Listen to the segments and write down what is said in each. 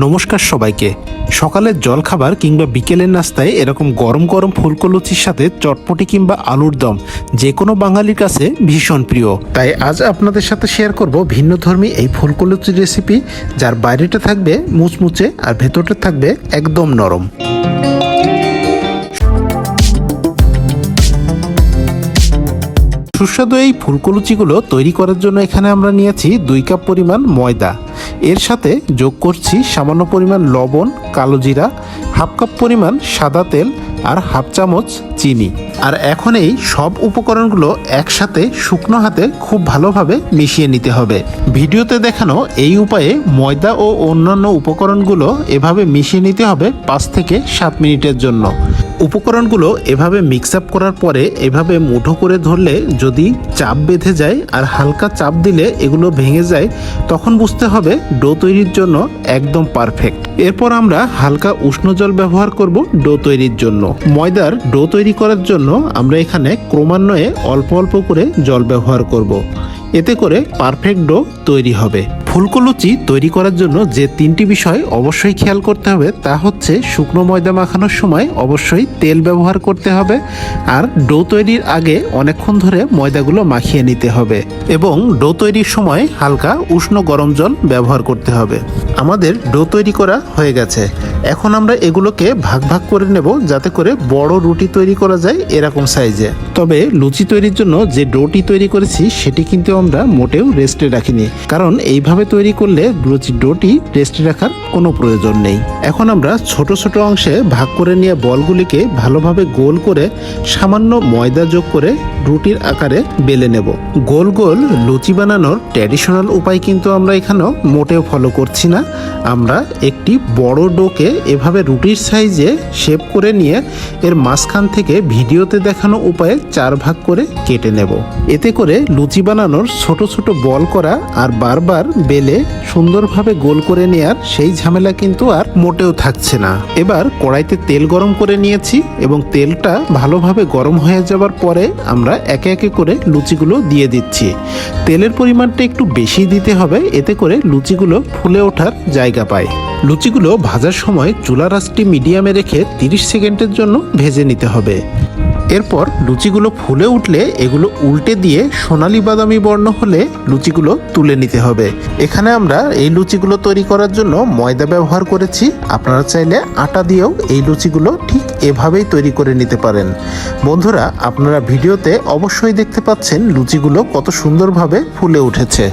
নমস্কার সবাইকে। সকালের জলখাবার কিংবা বিকেলের নাস্তায় এরকম গরম গরম ফুলকো লুচির সাথে চটপটি কিংবা আলুর দম যে কোনো বাঙালির কাছে ভীষণ প্রিয়। তাই আজ আপনাদের সাথে শেয়ার করব ভিন্ন ধর্মী এই ফুলকো লুচির রেসিপি যার বাইরেটা থাকবে মুচমুচে আর ভেতরটা থাকবে একদম নরম। সুস্বাদু এই ফুলকো লুচিগুলো তৈরি করার জন্য এখানে আমরা নিয়েছি দুই কাপ পরিমাণ ময়দা। এর সাথে যোগ করছি সামান্য পরিমাণ লবণ, কালো জিরা, হাফ কাপ পরিমাণ সাদা তেল আর হাফ চামচ চিনি। আর এখন এই সব উপকরণগুলো একসাথে শুকনো হাতে খুব ভালোভাবে মিশিয়ে নিতে হবে। ভিডিওতে দেখানো এই উপায়ে ময়দা ও অন্যান্য উপকরণগুলো এভাবে মিশিয়ে নিতে হবে পাঁচ থেকে সাত মিনিটের জন্য। উপকরণগুলো এভাবে মিক্স আপ করার পরে এভাবে মুঠো করে ধরলে যদি চাপ বেঁধে যায় আর হালকা চাপ দিলে এগুলো ভেঙে যায়, তখন বুঝতে হবে ডো তৈরির জন্য একদম পারফেক্ট এরপর আমরা হালকা উষ্ণ জল ব্যবহার করব ডো তৈরির জন্য। ময়দার ডো তৈরি করার জন্য আমরা এখানে ক্রমান্বয়ে অল্প অল্প করে জল ব্যবহার করব। এতে করে পারফেক্ট ডো তৈরি হবে। ফুলকো লুচি তৈরি করার জন্য যে তিনটি বিষয় অবশ্যই খেয়াল করতে হবে, তা হচ্ছে শুকনো ময়দা মাখানোর সময় অবশ্যই তেল ব্যবহার করতে হবে আর ডো তৈরির আগে অনেকক্ষণ ধরে ময়দাগুলো মাখিয়ে নিতে হবে এবং ডো তৈরির সময় হালকা উষ্ণ গরম জল ব্যবহার করতে হবে। আমাদের ডো তৈরি করা হয়ে গেছে। এখন আমরা এগুলোকে ভাগ ভাগ করে নেব যাতে করে বড় রুটি তৈরি করা যায় এরকম সাইজে। তবে লুচি তৈরির জন্য যে ডোটি তৈরি করেছি, সেটি কিন্তু আমরা মোটেও রেস্টে রাখিনি। কারণ এইভাবে তৈরি করলে লুচির ডোটি রেস্টে রাখার কোনো প্রয়োজন নেই। এখন আমরা ছোট ছোট অংশে ভাগ করে নিয়ে বলগুলিকে ভালোভাবে গোল করে সামান্য ময়দা যোগ করে রুটির আকারে বেলে নেব। গোল গোল লুচি বানানোর ট্র্যাডিশনাল উপায় কিন্তু আমরা এখানেও মোটেও ফলো করছি না। আমরা একটি বড় ডোকে এভাবে রুটির সাইজে শেপ করে নিয়ে এর মাঝখান থেকে ভিডিওতে দেখানো উপায়ে চার ভাগ করে কেটে নেব। এতে করে লুচি বানানোর ছোট ছোট বল করা আর বারবার বেলে সুন্দরভাবে গোল করে নেয়ার সেই ঝামেলা কিন্তু আর মোটেও থাকছে না। এবার কড়াইতে তেল গরম করে নিয়েছি এবং তেলটা ভালোভাবে গরম হয়ে যাওয়ার পরে আমরা একে একে করে লুচিগুলো দিয়ে দিচ্ছি। তেলের পরিমাণটা একটু বেশি দিতে হবে, এতে করে লুচিগুলো ফুলে ওঠার জায়গা পায় লুচিগুলো ভাজার সময় চুলা রাসটি মিডিয়ামে রেখে 30 সেকেন্ডের জন্য ভেজে নিতে হবে। এরপর লুচিগুলো ফুলে উঠলে এগুলো উল্টে দিয়ে সোনালি বাদামি বর্ণ হলে লুচিগুলো তুলে নিতে হবে। এখানে আমরা এই লুচিগুলো তৈরি করার জন্য ময়দা ব্যবহার করেছি। আপনারা চাইলে আটা দিয়েও এই লুচিগুলো ঠিক এভাবেই তৈরি করে নিতে পারেন। বন্ধুরা, আপনারা ভিডিওতে অবশ্যই দেখতে পাচ্ছেন লুচিগুলো কত সুন্দরভাবে ফুলে উঠেছে।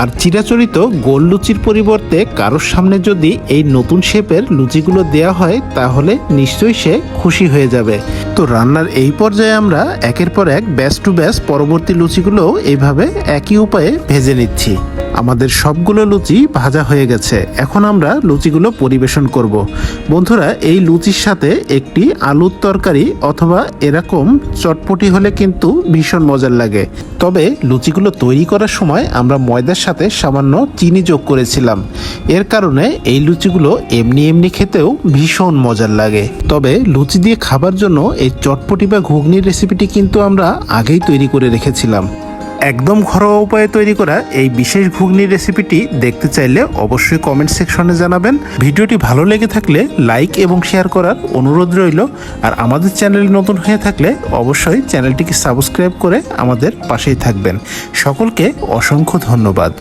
আর চিরাচরিত গোল লুচির পরিবর্তে কারোর সামনে যদি এই নতুন শেপের লুচিগুলো দেয়া হয়, তাহলে নিশ্চয়ই সে খুশি হয়ে যাবে। তো রান্নার এই পর্যায়ে আমরা একের পর এক ব্যাস টু ব্যাস পরবর্তী লুচিগুলো এইভাবে একই উপায়ে ভেজে নিচ্ছি। আমাদের সবগুলো লুচি ভাজা হয়ে গেছে। এখন আমরা লুচিগুলো পরিবেশন করব। বন্ধুরা, এই লুচির সাথে একটি আলুর তরকারি অথবা এরকম চটপটি হলে কিন্তু ভীষণ মজার লাগে। তবে লুচিগুলো তৈরি করার সময় আমরা ময়দার সাথে সামান্য চিনি যোগ করেছিলাম। এর কারণে এই লুচিগুলো এমনি এমনি খেতেও ভীষণ মজার লাগে। তবে লুচি দিয়ে খাবার জন্য এই চটপটি বা ঘুগনির রেসিপিটি কিন্তু আমরা আগেই তৈরি করে রেখেছিলাম। একদম ঘরোয়া উপায়ে তৈরি করা এই বিশেষ ঘুগনি রেসিপিটি দেখতে চাইলে অবশ্যই কমেন্ট সেকশনে জানাবেন। ভিডিওটি ভালো লেগে থাকলে লাইক এবং শেয়ার করার অনুরোধ রইল। আর আমাদের চ্যানেল নতুন হয়ে থাকলে অবশ্যই চ্যানেলটিকে সাবস্ক্রাইব করে আমাদের পাশেই থাকবেন। সকলকে অসংখ্য ধন্যবাদ।